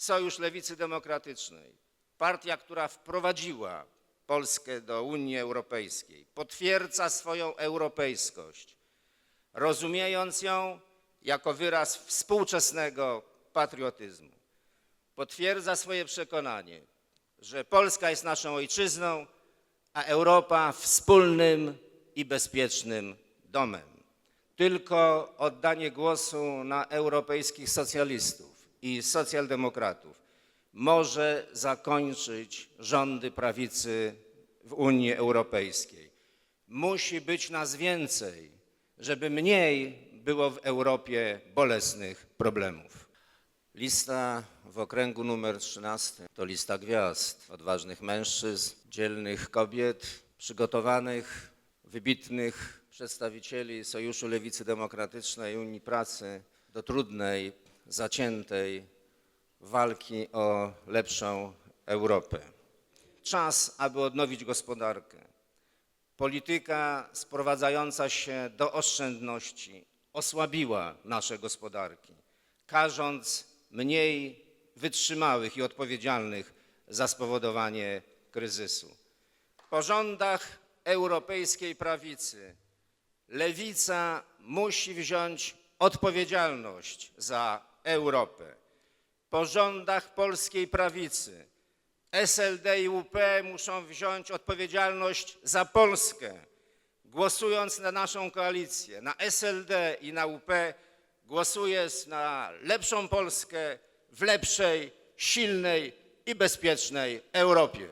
Sojusz Lewicy Demokratycznej, partia, która wprowadziła Polskę do Unii Europejskiej, potwierdza swoją europejskość, rozumiejąc ją jako wyraz współczesnego patriotyzmu. Potwierdza swoje przekonanie, że Polska jest naszą ojczyzną, a Europa wspólnym i bezpiecznym domem. Tylko oddanie głosu na europejskich socjalistów i socjaldemokratów może zakończyć rządy prawicy w Unii Europejskiej. Musi być nas więcej, żeby mniej było w Europie bolesnych problemów. Lista w okręgu numer 13 to lista gwiazd, odważnych mężczyzn, dzielnych kobiet, przygotowanych, wybitnych przedstawicieli Sojuszu Lewicy Demokratycznej, Unii Pracy do trudnej, zaciętej walki o lepszą Europę. Czas, aby odnowić gospodarkę. Polityka sprowadzająca się do oszczędności osłabiła nasze gospodarki, karząc mniej wytrzymałych i odpowiedzialnych za spowodowanie kryzysu. Po rządach europejskiej prawicy lewica musi wziąć odpowiedzialność za Europę. Po rządach polskiej prawicy SLD i UP muszą wziąć odpowiedzialność za Polskę. Głosując na naszą koalicję, na SLD i na UP, głosuję na lepszą Polskę w lepszej, silnej i bezpiecznej Europie.